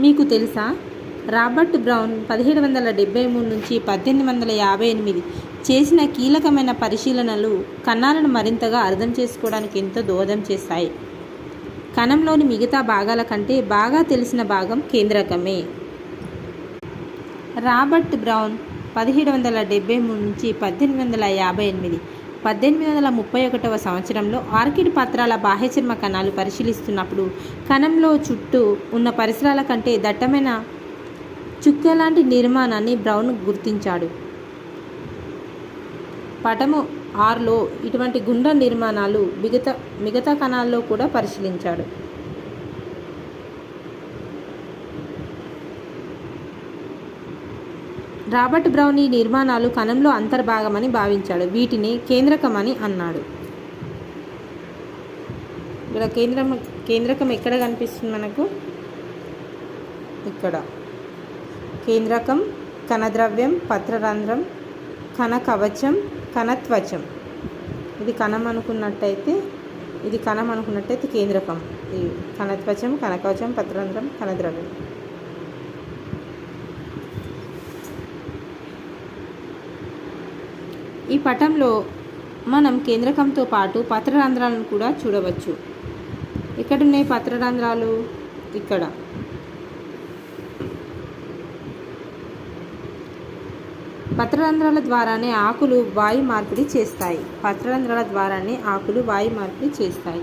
మీకు తెలుసా? Robert brown పదిహేడు వందల డెబ్బై మూడు నుంచి పద్దెనిమిది వందల యాభై ఎనిమిది చేసిన కీలకమైన పరిశీలనలు కణాలను మరింతగా అర్థం చేసుకోవడానికి ఎంతో దోహదం చేస్తాయి కణంలోని మిగతా భాగాల కంటే బాగా తెలిసిన భాగం కేంద్రకమే. రాబర్ట్ బ్రౌన్ పదిహేడు వందల డెబ్బై మూడు నుంచి పద్దెనిమిది వందల యాభై ఎనిమిది పద్దెనిమిది వందల ముప్పై ఒకటవ సంవత్సరంలో ఆర్కిడ్ పత్రాల బాహ్యచర్మ కణాలు పరిశీలిస్తున్నప్పుడు కణంలో చుట్టూ ఉన్న పరిసరాల కంటే దట్టమైన చుక్క లాంటి నిర్మాణాన్ని బ్రౌన్ గుర్తించాడు. పటము ఆరులో ఇటువంటి గుండ్ర నిర్మాణాలు మిగతా మిగతా కణాల్లో కూడా పరిశీలించాడు. రాబర్ట్ బ్రౌన్ ఈ నిర్మాణాలు కణంలో అంతర్భాగమని భావించాడు. వీటిని కేంద్రకమని అన్నాడు. ఇక్కడ కేంద్రం కేంద్రకం ఎక్కడ కనిపిస్తుంది మనకు? ఇక్కడ. కేంద్రకం కణద్రవ్యం పత్రరంధ్రం కణ కవచం కణత్వచం. ఇది కణం అనుకున్నట్టయితే ఇది కణం అనుకున్నట్టయితే కేంద్రకం. ఇది కణత్వచం కణకవచం పత్రరంధ్రం కణద్రవ్యం. ఈ పటంలో మనం కేంద్రకంతో పాటు పత్రరంధ్రాలను కూడా చూడవచ్చు. ఎక్కడున్నాయి పత్రరంధ్రాలు? ఇక్కడ. పత్రరంధ్రాల ద్వారానే ఆకులు వాయు మార్పిడి చేస్తాయి. పత్రరంధ్రాల ద్వారానే ఆకులు వాయు మార్పిడి చేస్తాయి.